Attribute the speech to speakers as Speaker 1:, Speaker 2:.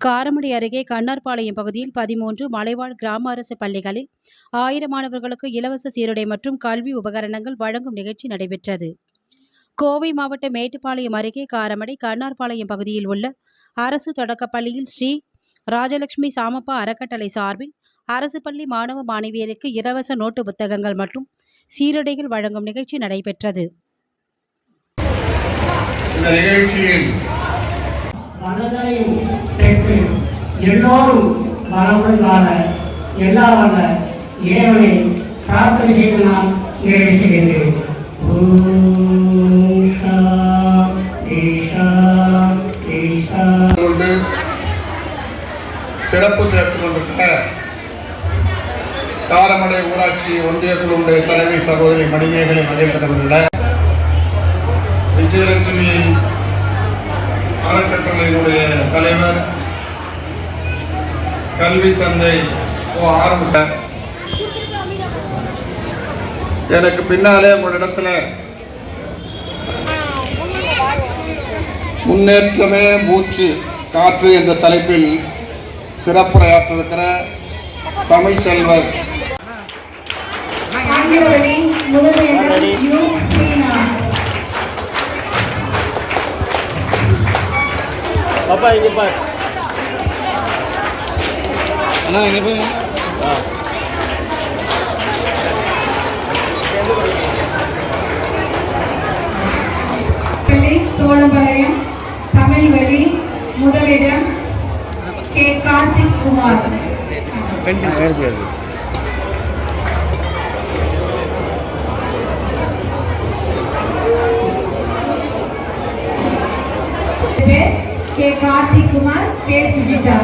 Speaker 1: காரமடை அருகே கண்ணார்பாளையம் பகுதியில் பதிமூன்று மலைவாழ் கிராம அரசு பள்ளிகளில் ஆயிரம் மாணவர்களுக்கு இலவச சீருடை மற்றும் கல்வி உபகரணங்கள் வழங்கும் நிகழ்ச்சி நடைபெற்றது. கோவை மாவட்டம் மேட்டுப்பாளையம் அருகே காரமடை கண்ணார்பாளையம் பகுதியில் உள்ள அரசு தொடக்கப்பள்ளியில் ஸ்ரீ ராஜலட்சுமி சாமப்பா அறக்கட்டளை சார்பில் அரசு பள்ளி மாணவ மாணவியருக்கு இலவச நோட்டு புத்தகங்கள் மற்றும் சீருடைகள் வழங்கும் நிகழ்ச்சி நடைபெற்றது.
Speaker 2: இந்த நிகழ்ச்சியில்
Speaker 3: எல்லோரும் வளமுடன் வாழ எல்லா வல்ல இறைவனை பிரார்த்தனை செய்து நான் நிறைவு செய்கின்றேன்.
Speaker 2: சிறப்பு சேர்த்துக் கொண்டிருக்கிற காரமடை ஊராட்சி ஒன்றிய குழுவுடைய தலைமை சகோதரி மணிமேகலை மகேந்திரவர்கள விஜயலட்சுமி அறக்கட்டளையினுடைய தலைவர் கல்வி தந்தை ஓ ஆரம்ப எனக்கு பின்னாலே உங்களிடத்துல முன்னேற்றமே மூச்சு காற்று என்ற தலைப்பில் சிறப்புரையாற்றிருக்கிற தமிழ் செல்வர்.
Speaker 4: பாப்பா இங்க பார். அண்ணா எங்கே போய்.
Speaker 5: பள்ளி தோழம்பாளையம் தமிழ் வழி முதலிடம் K. Karthik Kumar. K. Karthik Kumar K Sujitha.